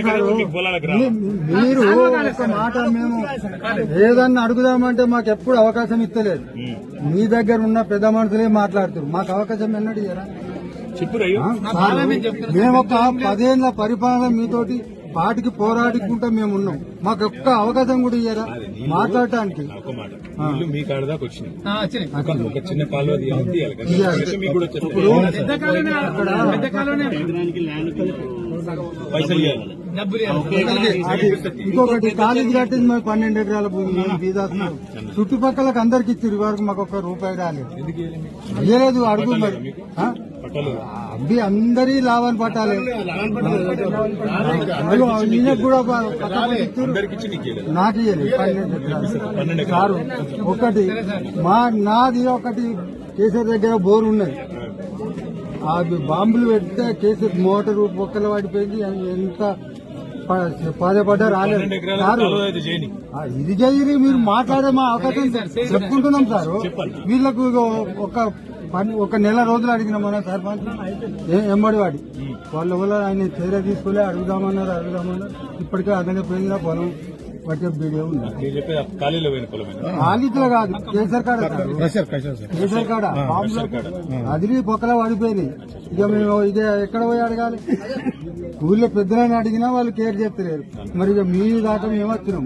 Sir మీరు ఒక మాట మేము ఏదన్నా అడుగుదామంటే మాకు ఎప్పుడు అవకాశం ఇస్తలేదు. మీ దగ్గర ఉన్న పెద్ద మనుషులే మాట్లాడుతారు. మాకు అవకాశం ఎన్నడు మేము ఒక పదేళ్ళ పరిపాలన మీతోటి పాటికి పోరాడుకుంటా మేము ఉన్నాం. మాకు ఒక్క అవకాశం కూడా ఇయ్యరా మాట్లాడటానికి? మీ ఒక- చిన్న కాలువ. పైసలు ఇవ్వాలి ఇంకొకటి కాలేజీ కట్టింది మాకు పన్నెండు ఎకరాల భూమి మేము బీదాస్తున్నాం చుట్టుపక్కలకు అందరికి ఇచ్చారు వరకు మాకు ఒక్క రూపాయి రాలేదు? ఇయ్యలేదు అడుగు మరి. అవి అందరి లాభాలు పట్టాలి. ఈయనకు కూడా ఒక నీకు ఇయ్యలేదు పన్నెండు. సారు ఒకటి మా నాది ఒకటి కేసీఆర్ దగ్గర బోర్ ఉన్నది. అది బాంబులు పెడితే కేసీఆర్ మోటారు పొక్కల పడిపోయింది. ఎంత ప- పదే పడ్డా రాలేదు. ఇది చేయరు మీరు మాట్లాడే మా అవకాశం చెప్పుకుంటున్నాం సార్. వీళ్ళకు ఒక పని ఒక నెల రోజులు అడిగిన మన సర్పంచ్ ఏ- ఎంబడి వాడి. వాళ్ళ వల్ల ఆయన చర్య తీసుకోలే అడుగుదామన్నారు అడుగుదామన్నారు. ఇప్పటికే అదనే పోయిందిరా పొలం? వీడియో ఉంది. ఆ ఖాళీలో కాదు కేసర్ కాడ కేసర్ కాడ. అది పొక్కల పడిపోయినాయి ఇక మేము ఇక ఎక్కడ పోయి అడగాలి? ఊళ్ళో పెద్దలని అడిగినా వాళ్ళు కేర్ చేస్తలేరు. మరి ఇక మీ దాకా మేము వచ్చినాం.